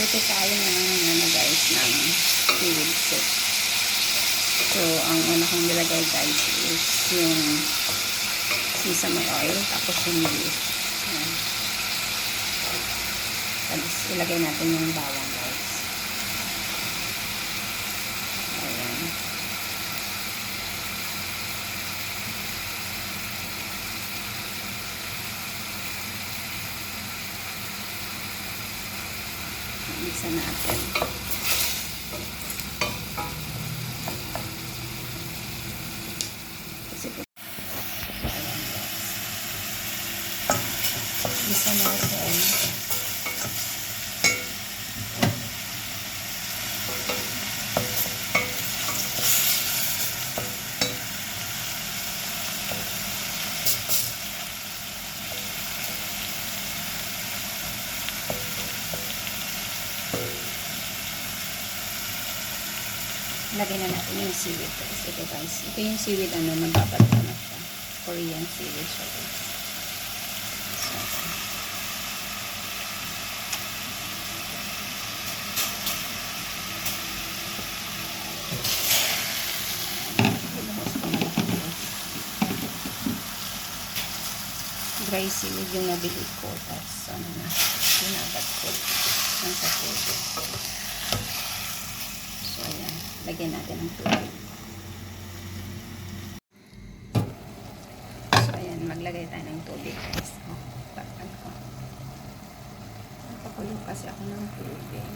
Luto tayo ng ano guys, ng seaweed soup. So, ang una kong nilagay guys is yung sesame oil, tapos yung beef. Ayan. Tapos ilagay natin yung bawang guys. Isa natin. Kasi po. Ayan guys. Isa natin. Lagay na natin yung seaweed guys. Ito guys. Ito yung seaweed ano, magbabato na siya. Korean seaweed siya guys. So. Dry seaweed yung nabili ko. Tapos ano na, sinagat ko. Nasa tubig. Lagyan natin ng tubig. So, ayan. Maglagay tayo ng tubig, guys. Oh, takpan ko. Napakulo kasi ako ng tubig.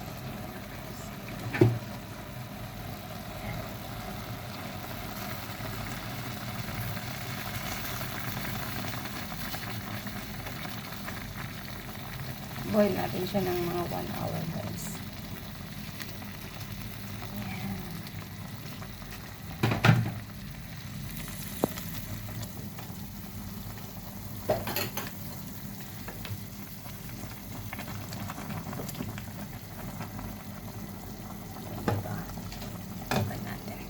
Boil natin siya ng mga 1 hour, guys. Ayan. Diba? Open natin.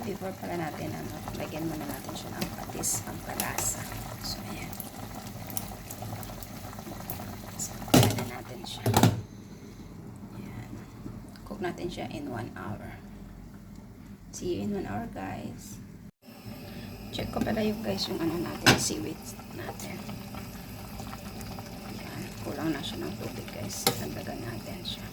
Before pala natin, ano, lagyan muna natin siya ng patis, pampalasa. So, ayan. So, na natin siya. Ayan. Cook natin siya in 1 hour. See you in 1 hour, guys. Check ko pala yung guys yung ano natin, seaweed natin. Ayan. Kulang na siya ng tubig, guys. Nagdagan natin siya.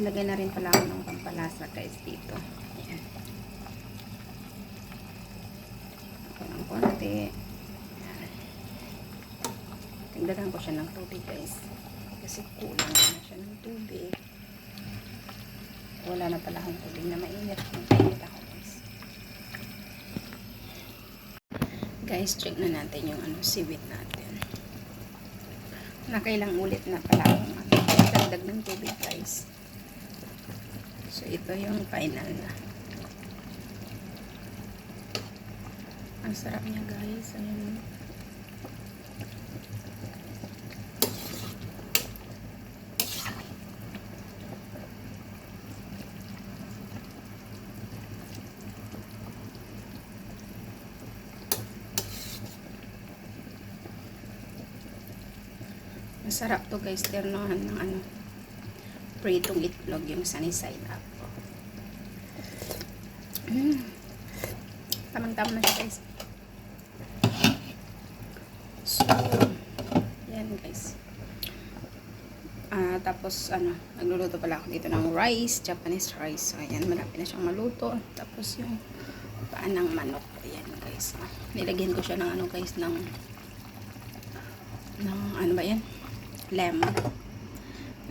Ilagay na rin pala ako ng pampalasa guys dito. Ayan. Ako ng konti. Tingdagan ko siya ng tubig guys. Kasi kulang na siya ng tubig. Wala na pala akong tubig na mainit. Mainit ako guys. Guys, check na natin yung ano, seaweed natin. Nakailang ulit na pala akong ano, dagdag ng tubig guys. So, ito yung final na. Ang sarap niya guys. Ayan. Masarap to guys. Ternohan ng ano pritong itlog yung sunny side up. Tamang-tama na siya guys. So, yan guys. Ah, tapos ano, nagluluto pala ako dito ng rice, Japanese rice. So, ayan, malapit na siyang maluto. Tapos yung paan ng manok. Ayan guys. Nilagyan ko siya ng ano guys, ng ng ano ba yan? Lemon.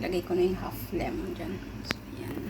Lagay ko na yung half lemon dyan. So, ayan.